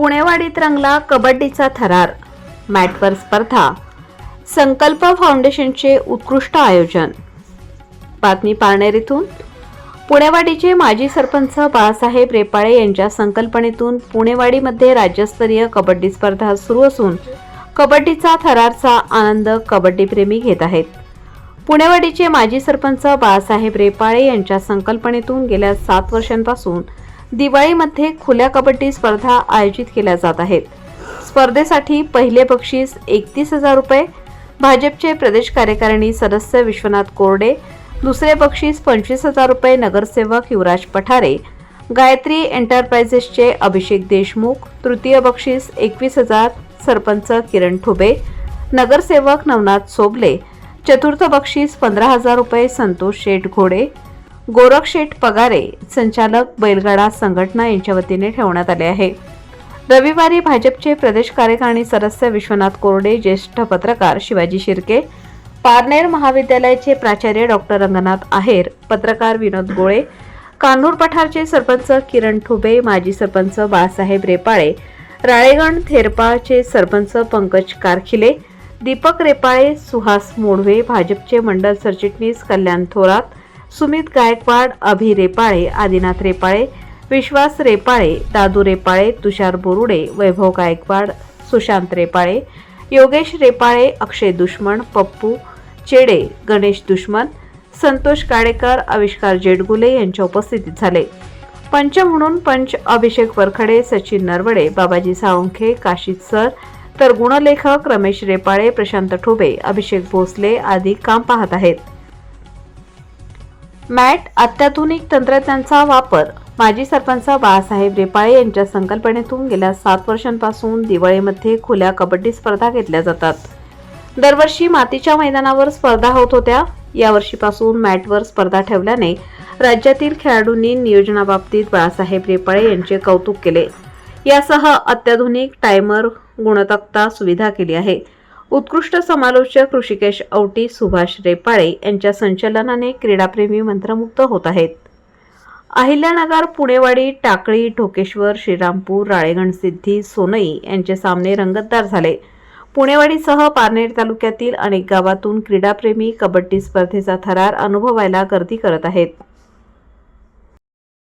पुणेवाडीत रंगला कबड्डीचा थरार. मॅटवर स्पर्धा. संकल्प फाउंडेशनचे उत्कृष्ट आयोजन. बातमी पारनेर इथून पुणेवाडीचे माजी सरपंच बाळासाहेब रेपाळे यांच्या संकल्पनेतून पुणेवाडीमध्ये राज्यस्तरीय कबड्डी स्पर्धा सुरू असून कबड्डीचा थरारचा आनंद कबड्डीप्रेमी घेत आहेत. पुणेवाडीचे माजी सरपंच बाळासाहेब रेपाळे यांच्या संकल्पनेतून गेल्या सात वर्षांपासून दिवाळीमध्ये खुल्या कबड्डी स्पर्धा आयोजित केल्या जात आहेत. स्पर्धेसाठी पहिले बक्षीस एकतीस हजार रुपये भाजपचे प्रदेश कार्यकारिणी सदस्य विश्वनाथ कोरडे दुसरे बक्षीस पंचवीस हजार रुपये नगरसेवक युवराज पठारे गायत्री एंटरप्राइजेसचे अभिषेक देशमुख तृतीय बक्षीस एकवीस हजार सरपंच किरण ठुबे नगरसेवक नवनाथ सोबले चतुर्थ बक्षीस पंधरा हजार रुपये संतोष शेठ घोडे गोरखशेठ पगारे संचालक बैलगाडा संघटना यांच्या वतीने ठेवण्यात आले आहे. रविवारी भाजपचे प्रदेश कार्यकारिणी सदस्य विश्वनाथ कोरडे ज्येष्ठ पत्रकार शिवाजी शिर्के पारनेर महाविद्यालयाचे प्राचार्य डॉक्टर रंगनाथ आहेर पत्रकार विनोद गोळे कान्हूर पठारचे सरपंच किरण ठुबे माजी सरपंच बाळासाहेब रेपाळे राळेगण थेरपाचे सरपंच पंकज कारखिले दीपक रेपाळे सुहास मोडवे भाजपचे मंडल सरचिटणीस कल्याण थोरात सुमित गायकवाड अभि रेपाळे आदिनाथ रेपाळे विश्वास रेपाळे दादू रेपाळे तुषार बोरुडे वैभव गायकवाड सुशांत रेपाळे योगेश रेपाळे अक्षय दुश्मन पप्पू चेडे गणेश दुश्मन संतोष काडेकर आविष्कार जेडगुले यांच्या उपस्थितीत झाले. पंच म्हणून पंच अभिषेक वरखडे सचिन नरवडे बाबाजी साळुंखे काशीद सर तर गुणलेखक रमेश रेपाळे प्रशांत ठोबे अभिषेक भोसले आदी काम पाहत आहेत. मॅट अत्याधुनिक तंत्रज्ञांचा वापर. माजी सरपंच बाळासाहेब रेपाळे यांच्या संकल्पनेतून गेल्या सात वर्षांपासून दिवाळीमध्ये खुल्या कबड्डी स्पर्धा घेतल्या जातात. दरवर्षी मातीच्या मैदानावर स्पर्धा होत होत्या. यावर्षीपासून मॅटवर स्पर्धा ठेवल्याने राज्यातील खेळाडूंनी नियोजनाबाबतीत बाळासाहेब रेपाळे यांचे कौतुक केले. यासह अत्याधुनिक टायमर गुणतक्ता सुविधा केली आहे. उत्कृष्ट समालोचक ऋषिकेश औटी सुभाष रेपाळे यांच्या संचलनाने क्रीडाप्रेमी मंत्रमुग्ध होत आहेत. अहिल्यानगर पुणेवाडी टाकळी ढोकेश्वर श्रीरामपूर राळेगण सिद्धी सोनई यांचे सामने रंगतदार झाले. पुणेवाडीसह पारनेर तालुक्यातील अनेक गावातून क्रीडाप्रेमी कबड्डी स्पर्धेचा थरार अनुभवायला गर्दी करत आहेत.